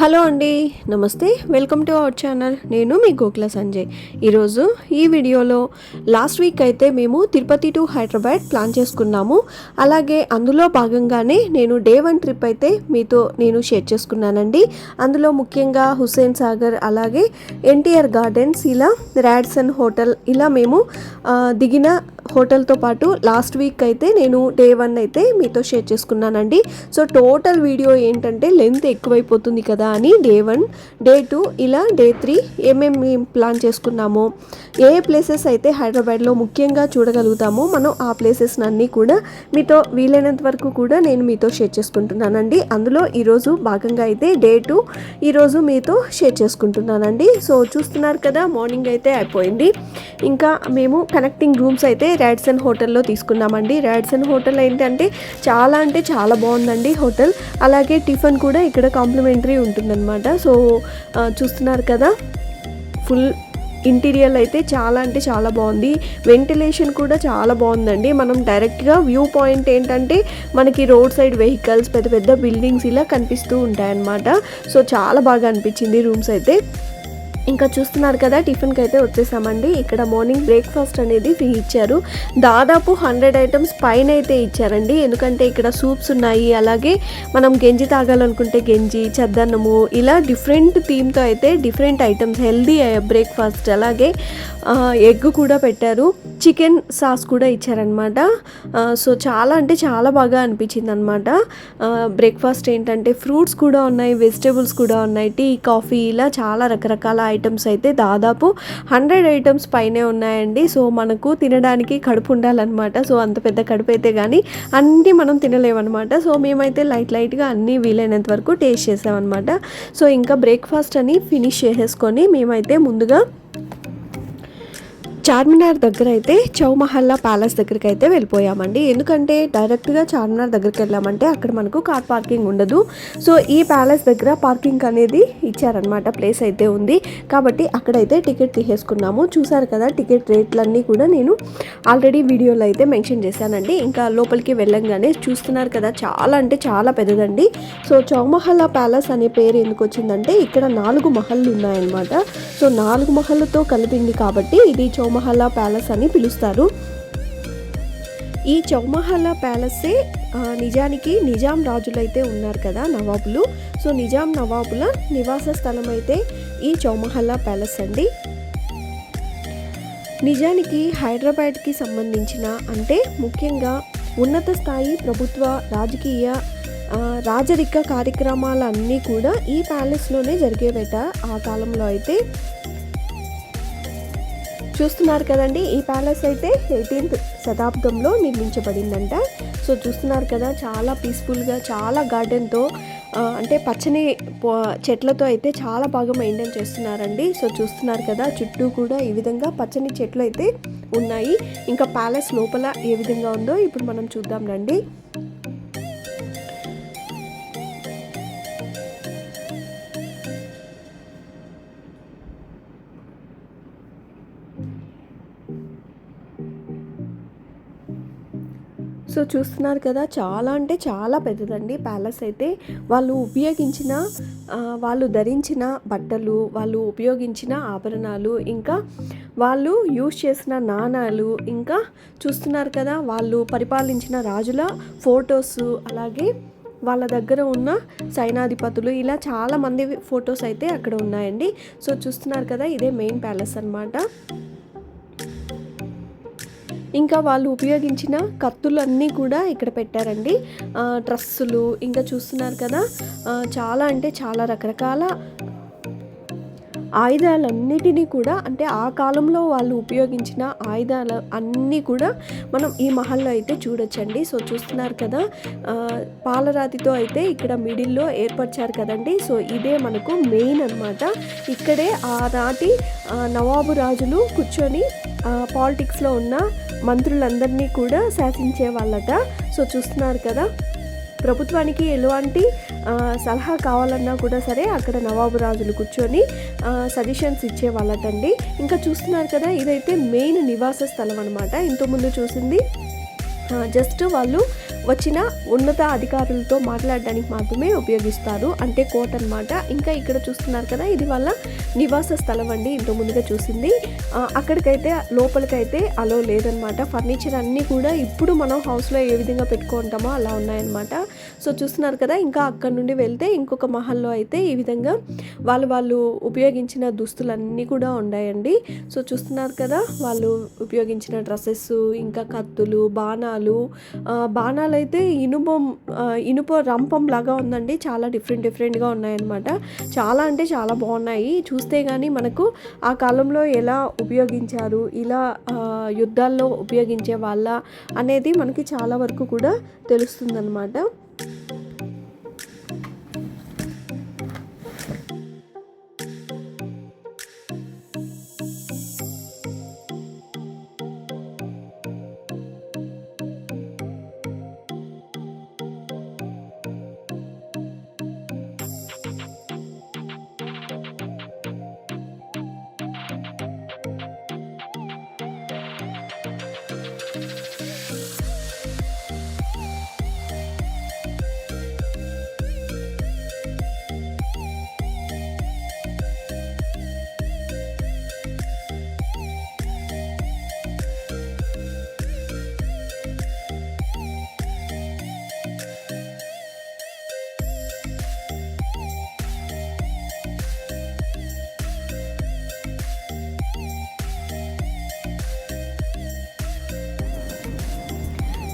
Hello అండి నమస్తే. Welcome to our channel. నేను మీ గోకుల సంజయ్. ఈరోజు ఈ వీడియోలో లాస్ట్ వీక్ అయితే మేము తిరుపతి టు హైదరాబాద్ ప్లాన్ చేసుకున్నాము. అలాగే అందులో భాగంగానే నేను డే వన్ ట్రిప్ అయితే మీతో నేను షేర్ చేసుకున్నానండి. అందులో ముఖ్యంగా హుస్సేన్ సాగర్ అలాగే ఎన్టీఆర్ గార్డెన్స్ ఇలా ర్యాడ్సన్ హోటల్ ఇలా మేము దిగిన హోటల్తో పాటు లాస్ట్ వీక్ అయితే నేను డే వన్ అయితే మీతో షేర్ చేసుకున్నానండి. సో టోటల్ వీడియో ఏంటంటే లెంత్ ఎక్కువైపోతుంది కదా. అని డే వన్ డే టూ ఇలా డే త్రీ ఏమేమి ప్లాన్ చేసుకున్నామో ఏ ప్లేసెస్ అయితే హైదరాబాద్లో ముఖ్యంగా చూడగలుగుతామో మనం ఆ ప్లేసెస్ అన్నీ కూడా మీతో వీలైనంత వరకు కూడా నేను మీతో షేర్ చేసుకుంటున్నానండి. అందులో ఈరోజు భాగంగా అయితే డే టూ ఈరోజు మీతో షేర్ చేసుకుంటున్నానండి. సో చూస్తున్నారు కదా మార్నింగ్ అయితే అయిపోయింది. ఇంకా మేము కనెక్టింగ్ రూమ్స్ అయితే ర్యాడ్సన్ హోటల్లో తీసుకున్నామండి. ర్యాడ్సన్ హోటల్ ఏంటంటే చాలా అంటే చాలా బాగుందండి హోటల్. అలాగే టిఫిన్ కూడా ఇక్కడ కాంప్లిమెంటరీ ఉంటుందన్నమాట. సో చూస్తున్నారు కదా ఫుల్ ఇంటీరియర్ అయితే చాలా అంటే చాలా బాగుంది. వెంటిలేషన్ కూడా చాలా బాగుందండి. మనం డైరెక్ట్గా వ్యూ పాయింట్ ఏంటంటే మనకి రోడ్ సైడ్ వెహికల్స్ పెద్ద పెద్ద బిల్డింగ్స్ ఇలా కనిపిస్తూ ఉంటాయన్నమాట. సో చాలా బాగా అనిపించింది రూమ్స్ అయితే. ఇంకా చూస్తున్నారు కదా టిఫిన్కి అయితే వచ్చేసామండి. ఇక్కడ మార్నింగ్ బ్రేక్ఫాస్ట్ అనేది ఫ్రీ ఇచ్చారు. దాదాపు హండ్రెడ్ ఐటమ్స్ పైన అయితే ఇచ్చారండి. ఎందుకంటే ఇక్కడ సూప్స్ ఉన్నాయి అలాగే మనం గంజి తాగాలనుకుంటే గంజి చద్దన్నము ఇలా డిఫరెంట్ థీమ్తో అయితే డిఫరెంట్ ఐటమ్స్ హెల్దీ బ్రేక్ఫాస్ట్ అలాగే ఎగ్ కూడా పెట్టారు. చికెన్ సాస్ కూడా ఇచ్చారనమాట సో చాలా అంటే చాలా బాగా అనిపించింది అనమాట బ్రేక్ఫాస్ట్ ఏంటంటే ఫ్రూట్స్ కూడా ఉన్నాయి వెజిటేబుల్స్ కూడా ఉన్నాయి టీ కాఫీ ఇలా చాలా రకరకాల ఐటమ్స్ అయితే దాదాపు హండ్రెడ్ ఐటమ్స్ పైనే ఉన్నాయండి. సో మనకు తినడానికి కడుపు ఉండాలన్నమాట. సో అంత పెద్ద కడుపు అయితే కానీ అన్నీ మనం తినలేమన్నమాట. సో మేమైతే లైట్ లైట్గా అన్నీ వీలైనంత వరకు టేస్ట్ చేసామన్నమాట. సో ఇంకా బ్రేక్ఫాస్ట్ అని ఫినిష్ చేసేసుకొని మేమైతే ముందుగా చార్మినార్ దగ్గర అయితే చౌమహల్లా ప్యాలెస్ దగ్గరికి అయితే వెళ్ళిపోయామండి. ఎందుకంటే డైరెక్ట్గా చార్మినార్ దగ్గరికి వెళ్ళామంటే అక్కడ మనకు కార్ పార్కింగ్ ఉండదు. సో ఈ ప్యాలెస్ దగ్గర పార్కింగ్ అనేది ఇచ్చారనమాట ప్లేస్ అయితే ఉంది. కాబట్టి అక్కడైతే టికెట్ తీసేసుకున్నాము. చూసారు కదా టికెట్ రేట్లన్నీ కూడా నేను ఆల్రెడీ వీడియోలో అయితే మెన్షన్ చేశానండి. ఇంకా లోపలికి వెళ్ళంగానే చూస్తున్నారు కదా చాలా అంటే చాలా పెద్దదండి. సో చౌమహల్లా ప్యాలెస్ అనే పేరు ఎందుకు వచ్చిందంటే ఇక్కడ నాలుగు మహల్లు ఉన్నాయన్నమాట. సో నాలుగు మహళ్ళతో కలిపింది కాబట్టి ఇది చౌమహల్లా ప్యాలెస్ అని పిలుస్తారు. ఈ చౌమహల్లా ప్యాలెస్సే నిజానికి నిజాం రాజులు అయితే ఉన్నారు కదా నవాబులు. సో నిజాం నవాబుల నివాస స్థలం అయితే ఈ చౌమహల్లా ప్యాలెస్ అండి. నిజానికి హైదరాబాద్కి సంబంధించిన అంటే ముఖ్యంగా ఉన్నత స్థాయి ప్రభుత్వ రాజకీయ రాజరిక కార్యక్రమాలన్నీ కూడా ఈ ప్యాలెస్లోనే జరిగేవేట. ఆ కాలంలో అయితే చూస్తున్నారు కదండి ఈ ప్యాలెస్ అయితే ఎయిటీన్త్ శతాబ్దంలో నిర్మించబడిందంట. సో చూస్తున్నారు కదా చాలా పీస్ఫుల్గా చాలా గార్డెన్తో అంటే పచ్చని చెట్లతో అయితే చాలా బాగా మెయింటైన్ చేస్తున్నారండి. సో చూస్తున్నారు కదా చుట్టూ కూడా ఈ విధంగా పచ్చని చెట్లు అయితే ఉన్నాయి. ఇంకా ప్యాలెస్ లోపల ఏ విధంగా ఉందో ఇప్పుడు మనం చూద్దాం రండి. సో చూస్తున్నారు కదా చాలా అంటే చాలా పెద్దదండి. ప్యాలెస్ అయితే వాళ్ళు ఉపయోగించిన వాళ్ళు ధరించిన బట్టలు వాళ్ళు ఉపయోగించిన ఆభరణాలు ఇంకా వాళ్ళు యూజ్ చేసిన నాణాలు ఇంకా చూస్తున్నారు కదా వాళ్ళు పరిపాలించిన రాజుల ఫొటోస్ అలాగే వాళ్ళ దగ్గర ఉన్న సైనాధిపతులు ఇలా చాలా మంది ఫొటోస్ అయితే అక్కడ ఉన్నాయండి. సో చూస్తున్నారు కదా ఇదే మెయిన్ ప్యాలెస్ అన్నమాట. ఇంకా వాళ్ళు ఉపయోగించిన కత్తులు అన్నీ కూడా ఇక్కడ పెట్టారండి. డ్రస్సులు ఇంకా చూస్తున్నారు కదా. చాలా అంటే చాలా రకరకాల ఆయుధాలన్నిటినీ కూడా అంటే ఆ కాలంలో వాళ్ళు ఉపయోగించిన ఆయుధాలు అన్నీ కూడా మనం ఈ మహల్లో అయితే చూడొచ్చండి. సో చూస్తున్నారు కదా. పాలరాతితో అయితే ఇక్కడ మిడిల్లో ఏర్పరిచారు కదండి. సో ఇదే మనకు మెయిన్ అన్నమాట. ఇక్కడే ఆ నాటి నవాబు రాజులు కూర్చొని పాలిటిక్స్లో ఉన్న మంత్రులందరినీ కూడా శాసించే వాళ్ళట సో చూస్తున్నారు కదా ప్రభుత్వానికి ఎలాంటి సలహా కావాలన్నా కూడా సరే అక్కడ నవాబు రాజులు కూర్చొని సజెషన్స్ ఇచ్చే వాళ్ళటండి ఇంకా చూస్తున్నారు కదా ఇదైతే మెయిన్ నివాస స్థలం అనమాట ఇంతకుముందు చూసింది జస్ట్ వాళ్ళు వచ్చిన ఉన్నత అధికారులతో మాట్లాడడానికి మాత్రమే ఉపయోగిస్తారు. అంటే కోట్ అనమాట ఇంకా ఇక్కడ చూస్తున్నారు కదా ఇది వాళ్ళ నివాస స్థలం అండి. ఇంత ముందుగా చూసింది. అక్కడికైతే లోపలికైతే అలో లేదనమాట ఫర్నిచర్ అన్నీ కూడా ఇప్పుడు మనం హౌస్లో ఏ విధంగా పెట్టుకుంటామో అలా ఉన్నాయన్నమాట. సో చూస్తున్నారు కదా ఇంకా అక్కడ నుండి వెళ్తే ఇంకొక మహల్లో అయితే ఈ విధంగా వాళ్ళు వాళ్ళు ఉపయోగించిన దుస్తులన్నీ కూడా ఉన్నాయండి. సో చూస్తున్నారు కదా వాళ్ళు ఉపయోగించిన డ్రెస్సెస్ ఇంకా కత్తులు బాణాలు. బాణాలు అయితే ఇనుప ఇనుప రంపం లాగా ఉందండి. చాలా డిఫరెంట్ డిఫరెంట్గా ఉన్నాయన్నమాట. చాలా అంటే చాలా బాగున్నాయి. చూస్తే కానీ మనకు ఆ కాలంలో ఎలా ఉపయోగించారు ఇలా యుద్ధాల్లో ఉపయోగించే వాళ్ళ అనేది మనకి చాలా వరకు కూడా తెలుస్తుందన్నమాట.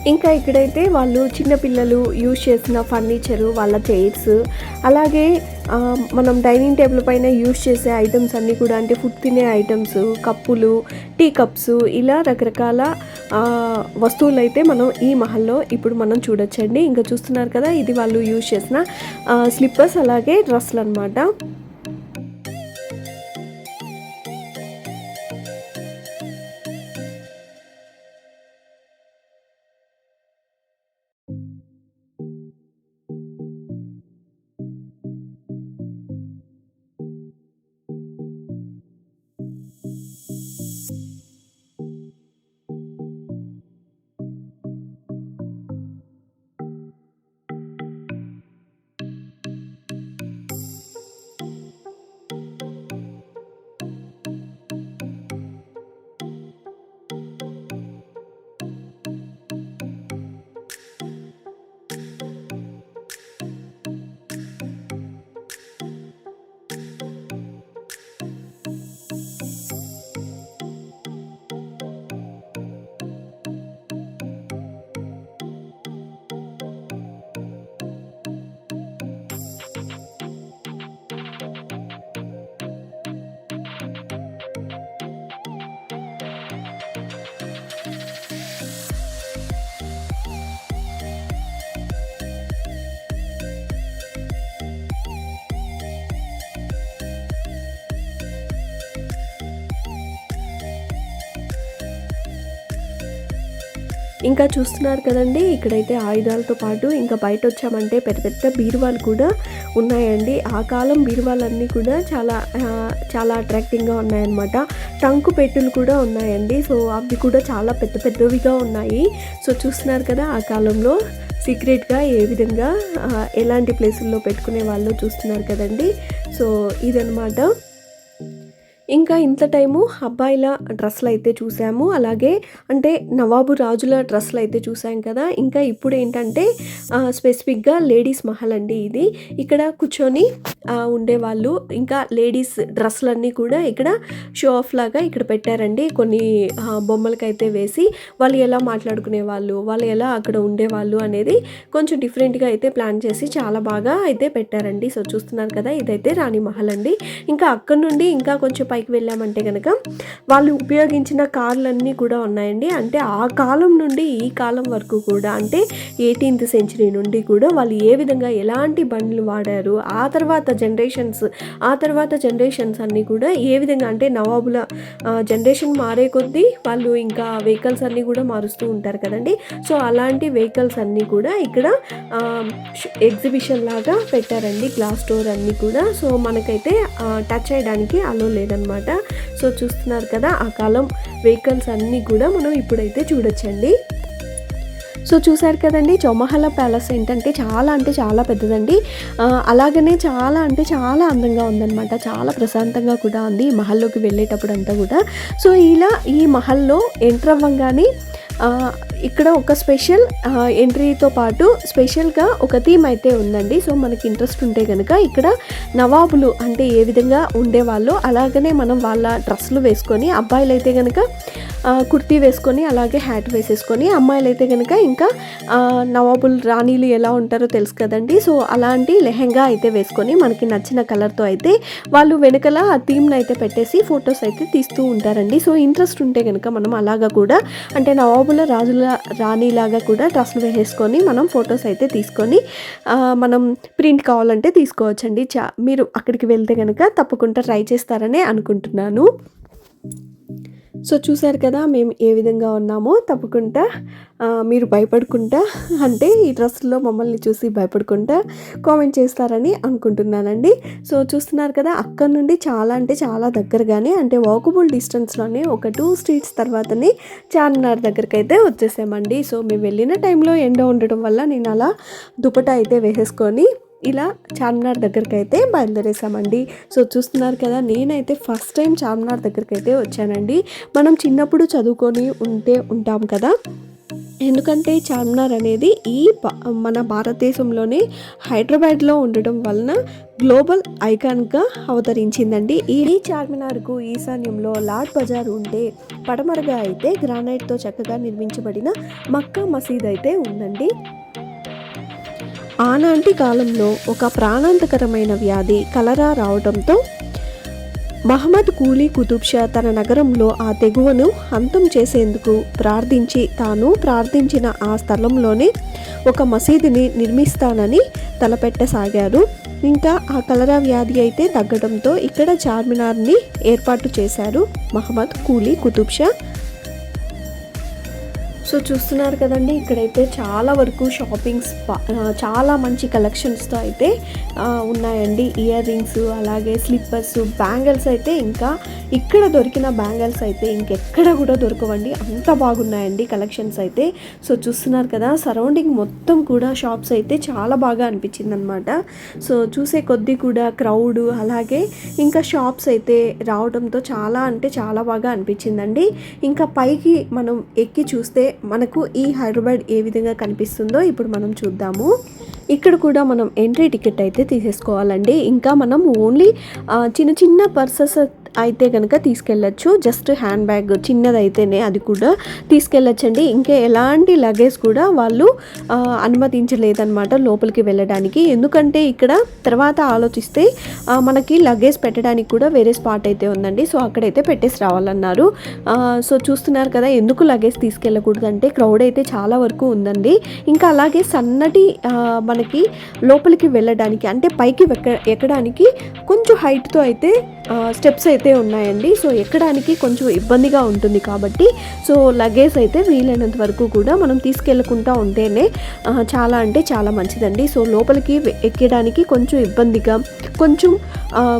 ఇంకా ఇక్కడైతే వాళ్ళు చిన్నపిల్లలు యూజ్ చేసిన ఫర్నిచరు వాళ్ళ చైర్స్ అలాగే మనం డైనింగ్ టేబుల్ పైన యూజ్ చేసే ఐటమ్స్ అన్నీ కూడా అంటే ఫుడ్ తినే ఐటమ్స్ కప్పులు టీ కప్స్ ఇలా రకరకాల వస్తువులు అయితే మనం ఈ మహల్లో ఇప్పుడు మనం చూడొచ్చండి. ఇంకా చూస్తున్నారు కదా ఇది వాళ్ళు యూజ్ చేసిన స్లిప్పర్స్ అలాగే డ్రెస్సులు అనమాట ఇంకా చూస్తున్నారు కదండి ఇక్కడైతే ఆయుధాలతో పాటు ఇంకా బయట వచ్చామంటే పెద్ద పెద్ద బీరువాలు కూడా ఉన్నాయండి. ఆ కాలం బీరువాలన్నీ కూడా చాలా చాలా అట్రాక్టింగ్గా ఉన్నాయన్నమాట. టంకు పెట్టులు కూడా ఉన్నాయండి. సో అవి కూడా చాలా పెద్ద పెద్దవిగా ఉన్నాయి. సో చూస్తున్నారు కదా ఆ కాలంలో సీక్రెట్గా ఏ విధంగా ఎలాంటి ప్లేసుల్లో పెట్టుకునే వాళ్ళు చూస్తున్నారు కదండి. సో ఇదనమాట ఇంకా ఇంత టైము అబ్బాయిల డ్రెస్సులు అయితే చూసాము. అలాగే అంటే నవాబు రాజుల డ్రెస్సులు అయితే చూసాం కదా. ఇంకా ఇప్పుడు ఏంటంటే స్పెసిఫిక్గా లేడీస్ మహల్ అండి ఇది. ఇక్కడ కూర్చొని ఉండేవాళ్ళు. ఇంకా లేడీస్ డ్రెస్సులన్నీ కూడా ఇక్కడ షో ఆఫ్ లాగా ఇక్కడ పెట్టారండి. కొన్ని బొమ్మలకైతే వేసి వాళ్ళు ఎలా మాట్లాడుకునే వాళ్ళు వాళ్ళు ఎలా అక్కడ ఉండేవాళ్ళు అనేది కొంచెం డిఫరెంట్గా అయితే ప్లాన్ చేసి చాలా బాగా అయితే పెట్టారండి. సో చూస్తున్నారు కదా ఇదైతే రాణి మహల్ అండి. ఇంకా అక్కడ నుండి ఇంకా కొంచెం పై పైకి వెళ్ళామంటే కనుక వాళ్ళు ఉపయోగించిన కార్లన్నీ కూడా ఉన్నాయండి. అంటే ఆ కాలం నుండి ఈ కాలం వరకు కూడా అంటే ఎయిటీన్త్ సెంచరీ నుండి కూడా వాళ్ళు ఏ విధంగా ఎలాంటి బండ్లు వాడారు ఆ తర్వాత జనరేషన్స్ ఆ తర్వాత జనరేషన్స్ అన్నీ కూడా ఏ విధంగా అంటే నవాబుల జనరేషన్ మారే కొద్దీ వాళ్ళు ఇంకా వెహికల్స్ అన్నీ కూడా మారుస్తూ ఉంటారు కదండి. సో అలాంటి వెహికల్స్ అన్నీ కూడా ఇక్కడ ఎగ్జిబిషన్ లాగా పెట్టారండి. గ్లాస్ డోర్ అన్నీ కూడా. సో మనకైతే టచ్ చేయడానికి అలో లేదనమాట సో చూస్తున్నారు కదా ఆ కాలం వెహికల్స్ అన్నీ కూడా మనం ఇప్పుడైతే చూడొచ్చండి. సో చూశారు కదండి చౌమహల్లా ప్యాలెస్ ఏంటంటే చాలా అంటే చాలా పెద్దదండి. అలాగనే చాలా అంటే చాలా అందంగా ఉందన్నమాట. చాలా ప్రశాంతంగా కూడా ఉంది ఈ మహల్లోకి వెళ్ళేటప్పుడు అంతా కూడా. సో ఇలా ఈ మహల్లో ఎంటర్ అవ్వంగానే ఇక్కడ ఒక స్పెషల్ ఎంట్రీతో పాటు స్పెషల్గా ఒక థీమ్ అయితే ఉందండి. సో మనకి ఇంట్రెస్ట్ ఉంటే కనుక ఇక్కడ నవాబులు అంటే ఏ విధంగా ఉండేవాళ్ళు అలాగనే మనం వాళ్ళ డ్రెస్సులు వేసుకొని అబ్బాయిలు అయితే కనుక కుర్తీ వేసుకొని అలాగే హ్యాట్ వేసేసుకొని అమ్మాయిలు అయితే కనుక ఇంకా నవాబులు నవాబుల్ రాణీలు ఎలా ఉంటారో తెలుసు కదండి. సో అలాంటి లెహెంగా అయితే వేసుకొని మనకి నచ్చిన కలర్తో అయితే వాళ్ళు వెనకల ఆ థీమ్ని అయితే పెట్టేసి ఫొటోస్ అయితే తీస్తూ ఉంటారండి. సో ఇంట్రెస్ట్ ఉంటే కనుక మనం అలాగా కూడా అంటే నవాబుల రాజుల రాణిలాగా కూడా డ్రెస్సులు వేసేసుకొని మనం ఫొటోస్ అయితే తీసుకొని మనం ప్రింట్ కావాలంటే తీసుకోవచ్చండి. చా మీరు అక్కడికి వెళ్తే కనుక తప్పకుండా ట్రై చేస్తారని అనుకుంటున్నాను. సో చూశారు కదా మేము ఏ విధంగా ఉన్నామో తప్పకుండా మీరు భయపడుకుంటా అంటే ఈ డ్రెస్లో మమ్మల్ని చూసి భయపడుకుంటా కామెంట్ చేస్తారని అనుకుంటున్నానండి. సో చూస్తున్నారు కదా అక్కడ నుండి చాలా అంటే చాలా దగ్గరగానే అంటే వాకబుల్ డిస్టెన్స్లోనే ఒక టూ స్ట్రీట్స్ తర్వాతనే చార్మినార్ దగ్గరికి అయితే వచ్చేసామండి. సో మేము వెళ్ళిన టైంలో ఎండ ఉండడం వల్ల నేను అలా దుపట అయితే వేసేసుకొని ఇలా చార్మినార్ దగ్గరికి అయితే బయలుదేరేసామండి. సో చూస్తున్నారు కదా నేనైతే ఫస్ట్ టైం చార్మినార్ దగ్గరికి అయితే వచ్చానండి. మనం చిన్నప్పుడు చదువుకొని ఉంటే ఉంటాం కదా. ఎందుకంటే చార్మినార్ అనేది ఈ మన భారతదేశంలోనే హైదరాబాద్లో ఉండటం వలన గ్లోబల్ ఐకాన్గా అవతరించిందండి. ఈ చార్మినార్కు ఈశాన్యంలో లాడ్ బజార్ ఉంటే పడమరగా అయితే గ్రానైట్తో చక్కగా నిర్మించబడిన మక్కా మసీద్ అయితే ఉందండి. ఆనాటి కాలంలో ఒక ప్రాణాంతకరమైన వ్యాధి కలరా రావడంతో మహమ్మద్ కూలీ కుతుబ్ షా తన నగరంలో ఆ తెగువను అంతం చేసేందుకు ప్రార్థించి తాను ప్రార్థించిన ఆ స్థలంలోనే ఒక మసీదుని నిర్మిస్తానని తలపెట్టసాగారు. ఇంకా ఆ కలరా వ్యాధి అయితే తగ్గడంతో ఇక్కడ చార్మినార్ని ఏర్పాటు చేశారు మహమ్మద్ కూలీ కుతుబ్షా సో చూస్తున్నారు కదండి ఇక్కడైతే చాలా వరకు షాపింగ్స్ చాలా మంచి కలెక్షన్స్తో అయితే ఉన్నాయండి. ఇయర్ రింగ్స్ అలాగే స్లిప్పర్స్ బ్యాంగిల్స్ అయితే ఇంకా ఇక్కడ దొరికిన బ్యాంగిల్స్ అయితే ఇంకెక్కడ కూడా దొరకవండి. అంత బాగున్నాయండి కలెక్షన్స్ అయితే. సో చూస్తున్నారు కదా సరౌండింగ్ మొత్తం కూడా షాప్స్ అయితే చాలా బాగా అనిపించింది అనమాట సో చూసే కొద్దీ కూడా క్రౌడ్ అలాగే ఇంకా షాప్స్ అయితే రావడంతో చాలా అంటే చాలా బాగా అనిపించిందండి. ఇంకా పైకి మనం ఎక్కి చూస్తే మనకు ఈ హైదరాబాద్ ఏ విధంగా కనిపిస్తుందో ఇప్పుడు మనం చూద్దాము. ఇక్కడ కూడా మనం ఎంట్రీ టికెట్ అయితే తీసేసుకోవాలండి. ఇంకా మనం ఓన్లీ చిన్న చిన్న పర్సెస్ అయితే కనుక తీసుకెళ్ళచ్చు. జస్ట్ హ్యాండ్ బ్యాగ్ చిన్నదైతేనే అది కూడా తీసుకెళ్ళచ్చండి. ఇంకా ఎలాంటి లగేజ్ కూడా వాళ్ళు అనుమతించలేదన్నమాట లోపలికి వెళ్ళడానికి. ఎందుకంటే ఇక్కడ తర్వాత ఆలోచిస్తే మనకి లగేజ్ పెట్టడానికి కూడా వేరే స్పాట్ అయితే ఉందండి. సో అక్కడైతే పెట్టేసి రావాలన్నారు. సో చూస్తున్నారు కదా ఎందుకు లగేజ్ తీసుకెళ్ళకూడదు అంటే క్రౌడ్ అయితే చాలా వరకు ఉందండి. ఇంకా అలాగే సన్నటి మనకి లోపలికి వెళ్ళడానికి అంటే పైకి ఎక్క ఎక్కడానికి కొంచెం హైట్తో అయితే స్టెప్స్ అయితే ఉన్నాయండి. సో ఎక్కడానికి కొంచెం ఇబ్బందిగా ఉంటుంది కాబట్టి సో లగేజ్ అయితే వీలైనంత వరకు కూడా మనం తీసుకెళ్ళకుండా ఉంటేనే చాలా అంటే చాలా మంచిదండి. సో లోపలికి ఎక్కడానికి కొంచెం ఇబ్బందిగా కొంచెం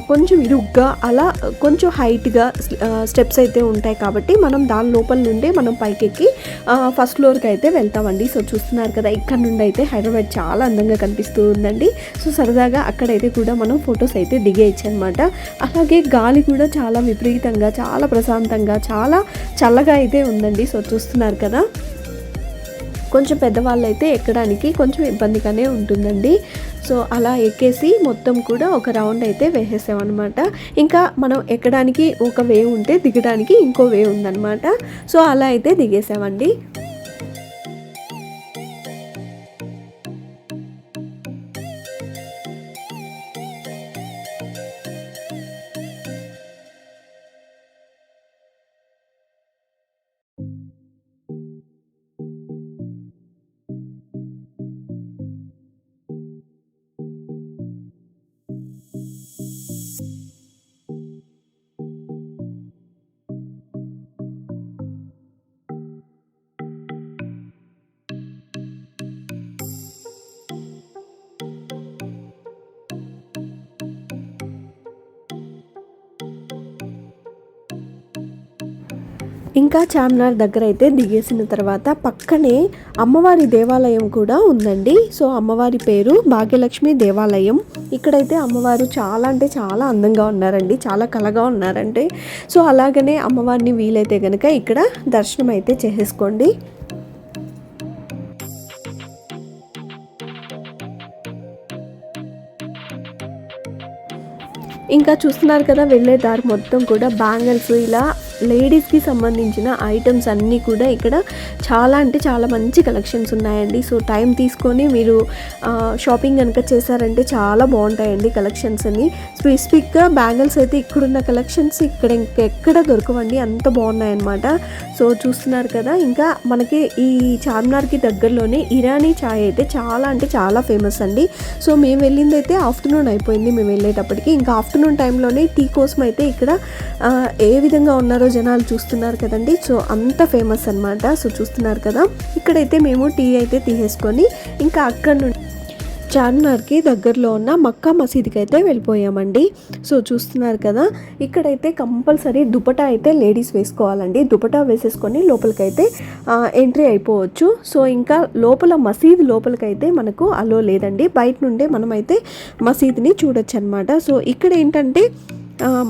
కొంచెం ఇరుగ్గా అలా కొంచెం హైట్గా స్టెప్స్ అయితే ఉంటాయి కాబట్టి మనం దాని లోపల నుండే మనం పైకెక్కి ఫస్ట్ ఫ్లోర్కి అయితే వెళ్తామండి. సో చూస్తున్నారు కదా ఇక్కడ నుండి అయితే హైదరాబాద్ చాలా అందంగా కనిపిస్తూ ఉందండి. సో సరదాగా అక్కడైతే కూడా మనం ఫొటోస్ అయితే దిగేయచ్చు అనమాట అలాగే గాలి కూడా చాలా విపరీతంగా చాలా ప్రశాంతంగా చాలా చల్లగా అయితే ఉందండి. సో చూస్తున్నారు కదా? కొంచెం పెద్దవాళ్ళు అయితే ఎక్కడానికి కొంచెం ఇబ్బందిగానే ఉంటుందండి. సో అలా ఎక్కేసి మొత్తం కూడా ఒక రౌండ్ అయితే వేసేసామన్నమాట. ఇంకా మనం ఎక్కడానికి ఒక వే ఉంటే దిగడానికి ఇంకో వే ఉందన్నమాట. సో అలా అయితే దిగేసామండి. ఇంకా చార్మినార్ దగ్గర అయితే దిగేసిన తర్వాత పక్కనే అమ్మవారి దేవాలయం కూడా ఉందండి. సో అమ్మవారి పేరు భాగ్యలక్ష్మి దేవాలయం. ఇక్కడైతే అమ్మవారు చాలా అంటే చాలా అందంగా ఉన్నారండి. చాలా కలగా ఉన్నారంటే. సో అలాగనే అమ్మవారిని వీలైతే కనుక ఇక్కడ దర్శనం అయితే చేసేసుకోండి. ఇంకా చూస్తున్నారు కదా వెళ్ళే దారి మొత్తం కూడా బ్యాంగిల్స్ ఇలా లేడీస్కి సంబంధించిన ఐటమ్స్ అన్నీ కూడా ఇక్కడ చాలా అంటే చాలా మంచి కలెక్షన్స్ ఉన్నాయండి. సో టైం తీసుకొని మీరు షాపింగ్ కనుక చేశారంటే చాలా బాగుంటాయండి కలెక్షన్స్ అన్ని. స్పెసిఫిక్గా బ్యాంగిల్స్ అయితే ఇక్కడున్న కలెక్షన్స్ ఇక్కడ ఇంకెక్కడ దొరకవండి. అంత బాగున్నాయన్నమాట. సో చూస్తున్నారు కదా ఇంకా మనకి ఈ చార్మినార్కి దగ్గరలోనే ఇరానీ చాయ్ అయితే చాలా అంటే చాలా ఫేమస్ అండి. సో మేము వెళ్ళింది అయితే ఆఫ్టర్నూన్ అయిపోయింది మేము వెళ్ళేటప్పటికి. ఇంకా ఆఫ్టర్నూన్ టైంలోనే టీ కోసం అయితే ఇక్కడ ఏ విధంగా ఉన్నారో జనాలు చూస్తున్నారు కదండి. సో అంత ఫేమస్ అన్నమాట. సో చూస్తున్నారు కదా. ఇక్కడైతే మేము టీ అయితే తీసేసుకొని ఇంకా అక్కడ నుండి చార్మినార్కి దగ్గరలో ఉన్న మక్కా మసీద్కి అయితే వెళ్ళిపోయామండి. సో చూస్తున్నారు కదా. ఇక్కడైతే కంపల్సరీ దుపటా అయితే లేడీస్ వేసుకోవాలండి. దుపటా వేసేసుకొని లోపలికైతే ఎంట్రీ అయిపోవచ్చు. సో ఇంకా లోపల మసీద్ లోపలికైతే మనకు అలో లేదండి. బయట నుండే మనమైతే మసీద్ని చూడొచ్చు అనమాట సో ఇక్కడ ఏంటంటే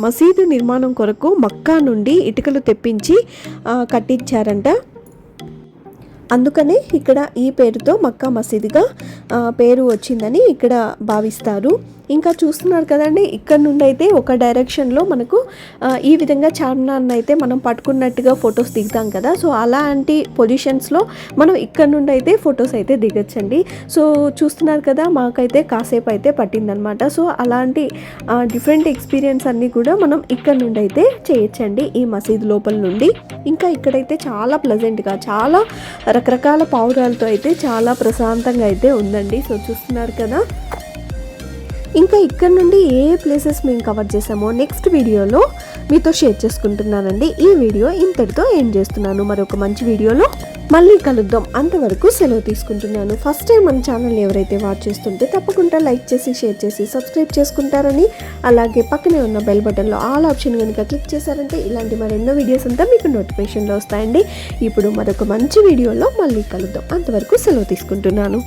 మసీదు నిర్మాణం కొరకు మక్కా నుండి ఇటుకలు తెప్పించి కట్టించారంట. అందుకనే ఇక్కడ ఈ పేరుతో మక్కా మసీదుగా పేరు వచ్చిందని ఇక్కడ భావిస్తారు. ఇంకా చూస్తున్నారు కదండి ఇక్కడ నుండి అయితే ఒక డైరెక్షన్లో మనకు ఈ విధంగా చార్మినార్ని అయితే మనం పట్టుకున్నట్టుగా ఫొటోస్ దిగుతాం కదా. సో అలాంటి పొజిషన్స్లో మనం ఇక్కడ నుండి అయితే ఫొటోస్ అయితే దిగొచ్చండి. సో చూస్తున్నారు కదా మాకైతే కాసేపు అయితే పట్టిందనమాట. సో అలాంటి డిఫరెంట్ ఎక్స్పీరియన్స్ అన్నీ కూడా మనం ఇక్కడ నుండి అయితే చేయొచ్చండి ఈ మసీద్ లోపల నుండి. ఇంకా ఇక్కడైతే చాలా ప్లజెంట్గా చాలా రకరకాల పావురాలతో అయితే చాలా ప్రశాంతంగా అయితే ఉందండి. సో చూస్తున్నారు కదా. ఇంకా ఇక్కడ నుండి ఏ ఏ ప్లేసెస్ మేము కవర్ చేసామో నెక్స్ట్ వీడియోలో మీతో షేర్ చేసుకుంటున్నానండి. ఈ వీడియో ఇంతటితో ఏం చేస్తున్నాను. మరొక మంచి వీడియోలో మళ్ళీ కలుద్దాం. అంతవరకు సెలవు తీసుకుంటున్నాను. ఫస్ట్ టైం మన ఛానల్ ఎవరైతే వాచ్ చేస్తుంటే తప్పకుండా లైక్ చేసి షేర్ చేసి సబ్స్క్రైబ్ చేసుకుంటారని అలాగే పక్కనే ఉన్న బెల్ బటన్లో ఆల్ ఆప్షన్ కనుక క్లిక్ చేశారంటే ఇలాంటి మరెన్నో వీడియోస్ అంతా మీకు నోటిఫికేషన్లో వస్తాయండి. ఇప్పుడు మరొక మంచి వీడియోలో మళ్ళీ కలుద్దాం. అంతవరకు సెలవు తీసుకుంటున్నాను.